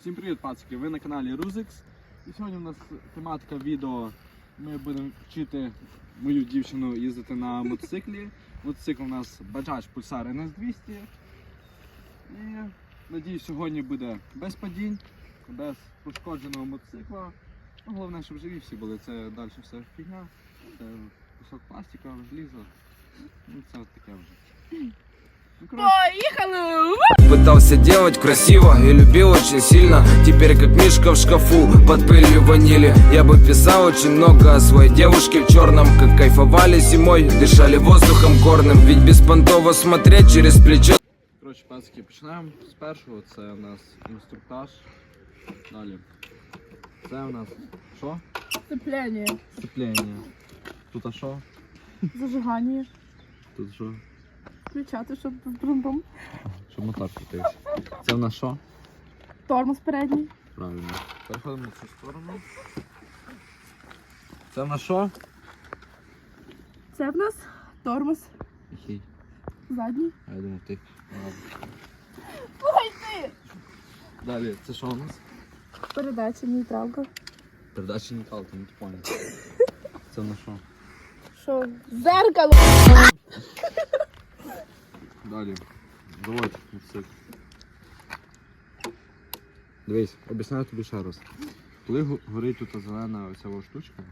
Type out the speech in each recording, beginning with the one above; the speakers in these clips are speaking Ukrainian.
Всім привіт, пацики! Ви на каналі Ruzix. І сьогодні у нас тематика відео. Ми будемо вчити мою дівчину їздити на мотоциклі. Мотоцикл у нас Bajaj Pulsar NS200. І надіюсь, сьогодні буде без падінь, без пошкодженого мотоцикла. Ну, головне, щоб живі всі були. Це далі все фігня. Це кусок пластика, желізо. Ну це от таке вже. Ну, коротше, Поехали! Пытался делать красиво и любил очень сильно Теперь как мишка в шкафу под пылью ванили Я бы писал очень много о своей девушке в черном Как кайфовали зимой, дышали воздухом горным Ведь беспонтово смотреть через плечо Коротше, пацики, починаємо з першого. Це у нас інструктаж. Далі. Це у нас що? Сцепление, Сцеплення. Тут а що? зажигание, Тут що? Включати, щоб брум-брум. Щоб мотор крутився. Це у нас що? Тормоз передній. Правильно. Переходимо на цю сторону. Це у нас що? Це в нас тормоз Який? задній. А я думав ти. Ой ти! Далі, це що у нас? Передача, нейтралка. Передача не кал, ти не понял. Це у нас що? Що? Зеркало! Далі. Заводь мотоцикл. Дивись, об'ясняю тобі ще раз. Коли го- горить тут зелена оця ось штучка,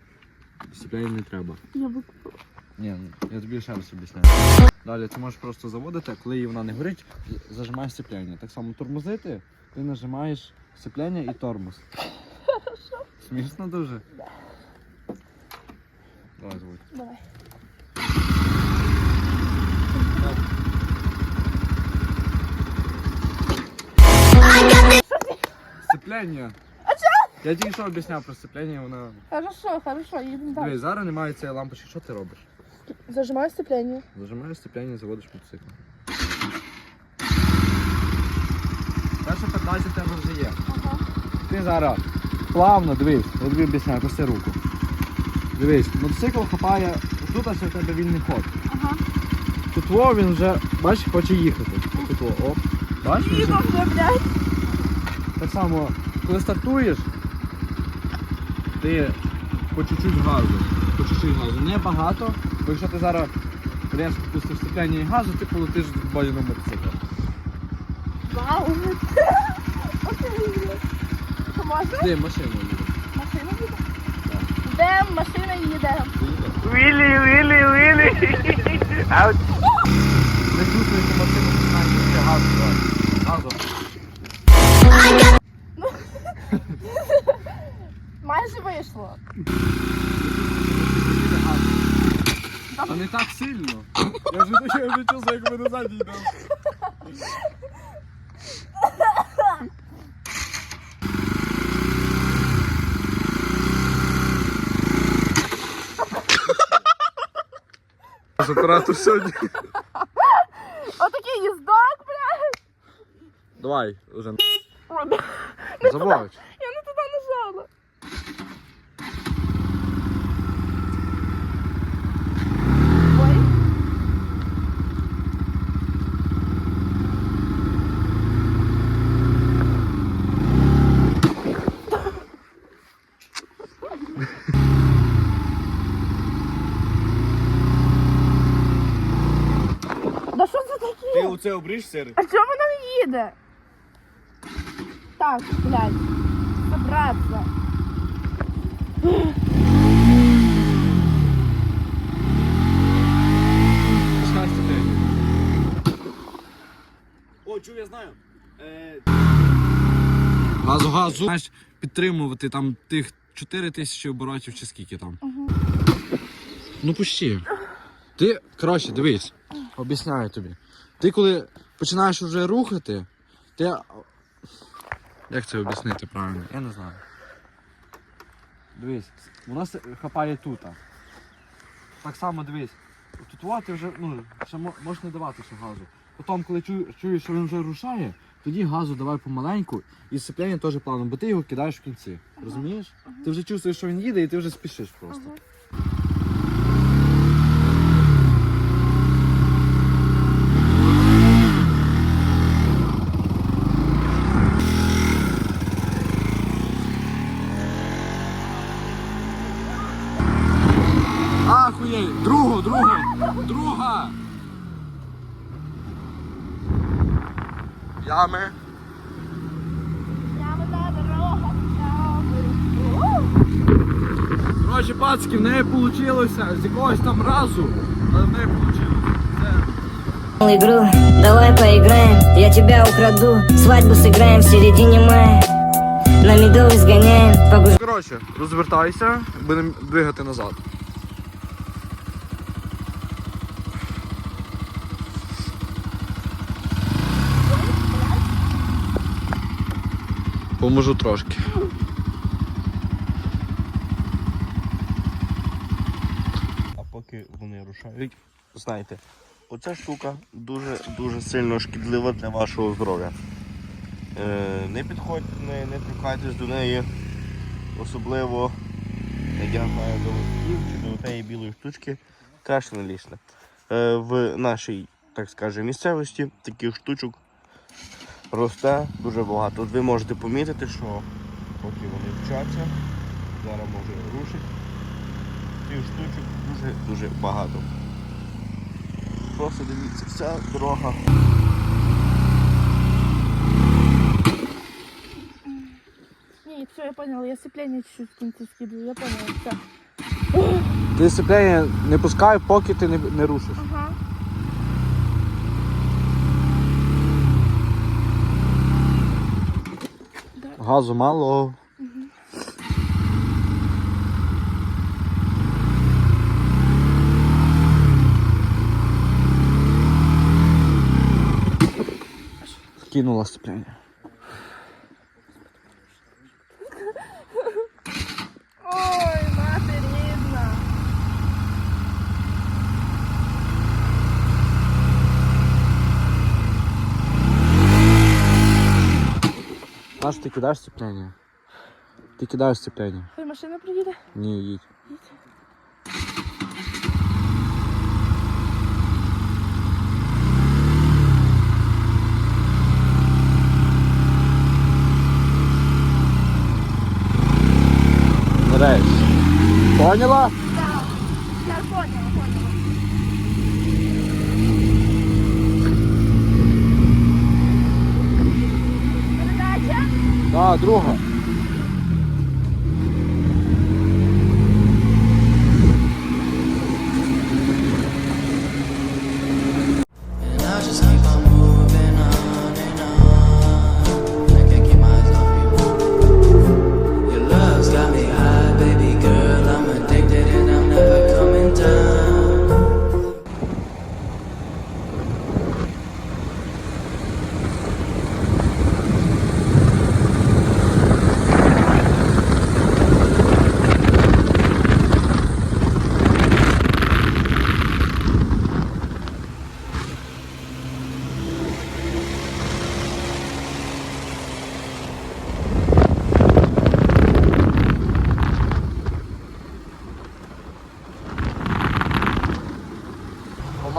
сцепляння не треба. Я викупила. Ні, ну, я тобі ще раз об'ясняю. Далі ти можеш просто заводити, а коли її вона не горить, з- зажимаєш сцепляння. Так само тормозити, ти нажимаєш сцепляння і тормоз. Смішно дуже? Давай заводь. Давай. Сцепляння! Я тільки що об'ясняв про сцепляння, вона. Хорошо, хорошо, їдемо далі. Дивись, зараз немає цієї лампочки, що ти робиш? Зажимаю сцепление. Зажимаєш сцепляння, заводиш мотоцикл. Перша передача в тебе вже є. Ага. Ти зараз плавно дивись, я тобі об'ясняю, пусти руку. Дивись, мотоцикл хапає, тут ось у тебе вільний ход. Ага. Тут во він вже, бачиш, хоче їхати. Тут во, оп. Бачиш? він вже- блядь. Так само, коли стартуєш, ти по чуть-чуть газу. По чуть-чуть газу. Не багато, бо якщо ти зараз різко пустиш сцепляння і газу, ти полетиш в бою на мотоцикл. Вау. Де машину їде? Машина їде? Де машина їде? Willy, Willy. Out. Не чувствуєш машину, починаєш ще газу. Газу. Вже я вже чувствую, як ми назад йдемо. Оператор сьогодні. Отакий їздок, блядь. Давай, уже Ой, бля, заводь. Я не туди нажала. Ой. Да що це таке? у це обріж сир? А чому вона не їде? Так, блядь, собраться. О, чув, я знаю. Е, Газу, газу. Знаєш, підтримувати там тих 4 тисячі оборотів чи скільки там. Ну пущі. Ти, коротше, дивись, об'ясняю тобі. Ти коли починаєш вже рухати, ти. Як це об'яснити правильно? Я не знаю. Дивись, воно с- хапає тут. Так само дивись. Тут от ти вже, ну, ще можеш не давати ще газу. Потім, коли чую- чуєш, що він вже рушає, тоді газу давай помаленьку і сцепляння теж плавно, бо ти його кидаєш в кінці. Розумієш? Ти вже чувствуєш, що він їде, і ти вже спішиш просто. Друга. Ями. Прямо та дорога. Коротше, пацки, в неї вийшло з якогось там разу, але в неї вийшло. игру Давай поиграем, я тебя украду Свадьбу сыграем в середине мая На медовый сгоняем Погуж... Коротше, розвертайся, будемо двигати назад. Поможу трошки. А поки вони рушають, знаєте, оця штука дуже дуже сильно шкідлива для вашого здоров'я. Е, не підходьте, не, не торкайтесь до неї, особливо, я знаю, до листів чи до тієї білої штучки, краще не лізьте. Е, в нашій, так скажемо, місцевості таких штучок росте дуже багато. От ви можете помітити, що поки вони вчаться, зараз може рушить. Цих штучок дуже-дуже багато. Просто дивіться, вся дорога. Ні, все, я поняла, я сцепление чуть-чуть в кінці скидаю, я поняла, все. Ти сцеплення не пускай, поки ти не, не рушиш. Ага. Газу мало. Кинула сцепление. Наш ти кидаєш сцепление? Ти кидаєш сцепление? Хай машина приїде. Ні, їдь. Нарешті. Поняла? Друга.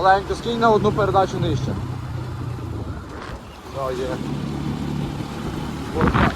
Помаленьку скинь на одну передачу нижче. Все, є. Ось так.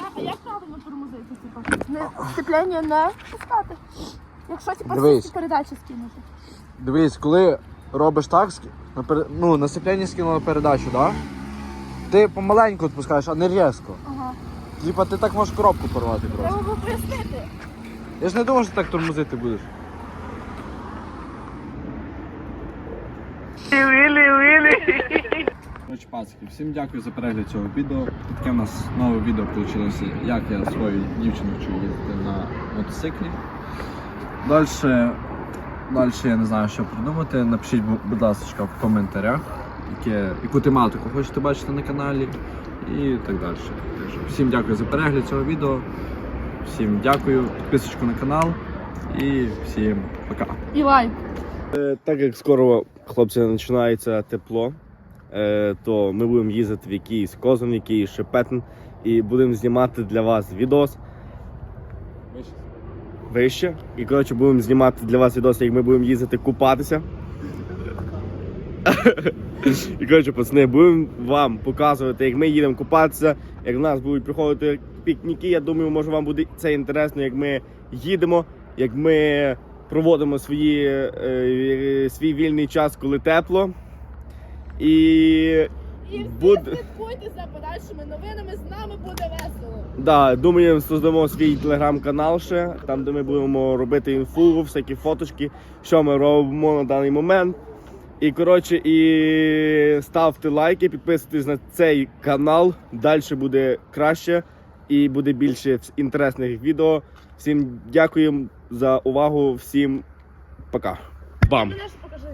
Я, а як правильно тормозити, типу? Не, не пускати. Якщо типу Дивись. передачі скинути. Дивись, коли робиш так, на пере- ну, на скинула передачу, да? Ти помаленьку відпускаєш, а не різко. Ага. Типа ти так можеш коробку порвати просто. Треба було пояснити. Я ж не думав, що ти так тормозити будеш. Коротше, пацики, всім дякую за перегляд цього відео. Таке у нас нове відео вийшло, як я свою дівчину вчу їздити на мотоциклі. Далі, далі я не знаю, що придумати. Напишіть, будь ласка, в коментарях, яке, яку тематику хочете бачити на каналі і так далі. Так що Всім дякую за перегляд цього відео. Всім дякую, підписочку на канал і всім пока. І лайк. Е, Так як скоро, хлопці, починається тепло, то ми будемо їздити в якийсь Козин, в якийсь Шепетн і будемо знімати для вас відос вище. І коротше будемо знімати для вас відос, як ми будемо їздити купатися. І коротше, пацани, будемо вам показувати, як ми їдемо купатися, як в нас будуть приходити пікніки. Я думаю, може вам буде це інтересно, як ми їдемо, як ми проводимо свої, е, свій вільний час, коли тепло. І І всі Буде- слідкуйте за подальшими новинами, з нами буде весело. Да, думаю, создамо свій телеграм-канал ще, там, де ми будемо робити інфу, всякі фоточки, що ми робимо на даний момент. І коротше, і ставте лайки, підписуйтесь на цей канал. Далі буде краще і буде більше інтересних відео. Всім дякую за увагу, всім пока. Бам! Мене ж покажи.